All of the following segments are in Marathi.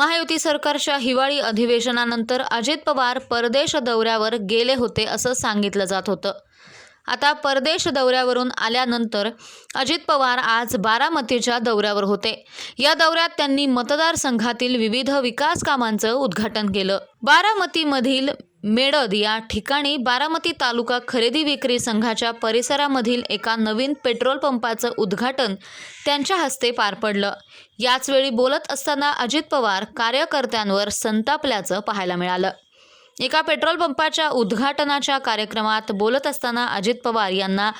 महायुती सरकारच्या हिवाळी अधिवेशनानंतर अजित पवार परदेश दौऱ्यावर गेले होते असं सांगितलं जात होतं. आता परदेश दौऱ्यावरून आल्यानंतर अजित पवार आज बारामतीच्या दौऱ्यावर होते. या दौऱ्यात त्यांनी मतदारसंघातील विविध विकास कामांचं उद्घाटन केलं. बारामतीमधील मेडद या ठिकाणी बारामती तालुका खरेदी विक्री संघाच्या परिसरामधील एका नवीन पेट्रोल पंपाचं उद्घाटन त्यांच्या हस्ते पार पडलं. याचवेळी बोलत असताना अजित पवार कार्यकर्त्यांवर संतापल्याचं पाहायला मिळालं. एका पेट्रोल पंपाच्या उद्घाटनाच्या कार्यक्रमात बोलत असताना अजित पवार यांना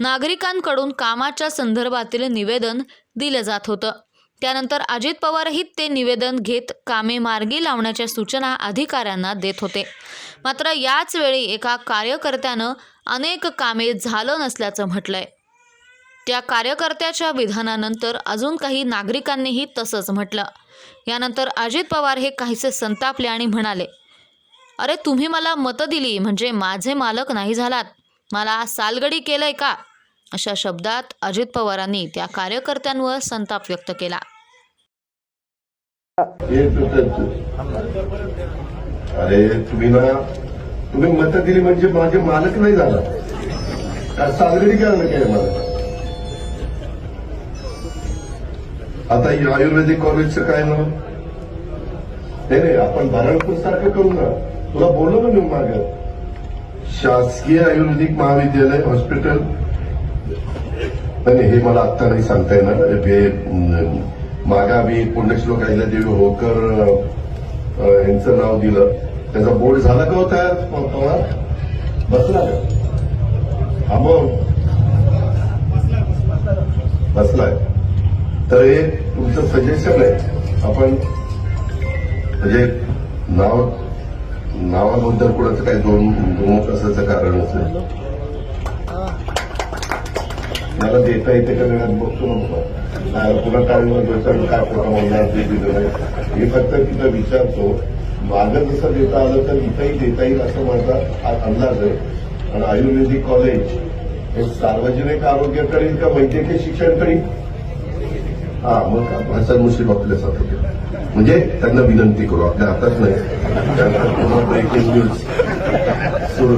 नागरिकांकडून कामाच्या संदर्भातील निवेदन दिलं जात होतं. त्यानंतर अजित पवारही ते निवेदन घेत कामे मार्गी लावण्याच्या सूचना अधिकाऱ्यांना देत होते. मात्र याच वेळी एका कार्यकर्त्यानं अनेक कामे झालं नसल्याचं म्हटलंय. त्या कार्यकर्त्याच्या विधानानंतर अजून काही नागरिकांनीही तसंच म्हटलं. यानंतर अजित पवार हे काहीसे संतापले आणि म्हणाले अरे तुम्ही मला मतं दिली म्हणजे माझे मालक नाही झालात. मला सालगडी केलंय का? अशा शब्दात अजित पवारांनी त्या कार्यकर्त्यांवर संताप व्यक्त केला. अरे तुम्ही ना तुम्ही मत दिली म्हणजे माझे मालक नाही झाला का सालगडी काय मला. आता हे आयुर्वेदिक कॉलेजचं काय ना नाही नाही आपण भरणपूर सारखं करू ना. तुला बोललो ना मी माग. शासकीय आयुर्वेदिक महाविद्यालय हॉस्पिटल. नाही हे मला आत्ता नाही सांगता येणार. मागा मी पुण्यश्लोक देवी होकर यांचं नाव दिलं. त्याचा बोर्ड झाला का होता? बसला का? मग? बसलाय तर हे तुमचं सजेशन आहे. आपण म्हणजे नाव नावाबद्दल कुणाचं काही दोन दोन असायचं कारण असेल. मला देता येते का वेळात बघतो नको बाबा. नाही, पुन्हा काय म्हणतो काय खोटं म्हणणार ते दिलं हे फक्त तिथं विचारतो मागं जसं देता आलं तर इथंही देता येईल असं माझा अंदाज आहे. आणि आयुर्वेदिक कॉलेज हे सार्वजनिक आरोग्याकडील का वैद्यकीय शिक्षणकडील हा मग हसन मुश्रीफ आपल्यासाठी होते. म्हणजे त्यांना विनंती करू आपल्या हातात नाही. त्यांना ब्रेकिंग न्यूज सुरू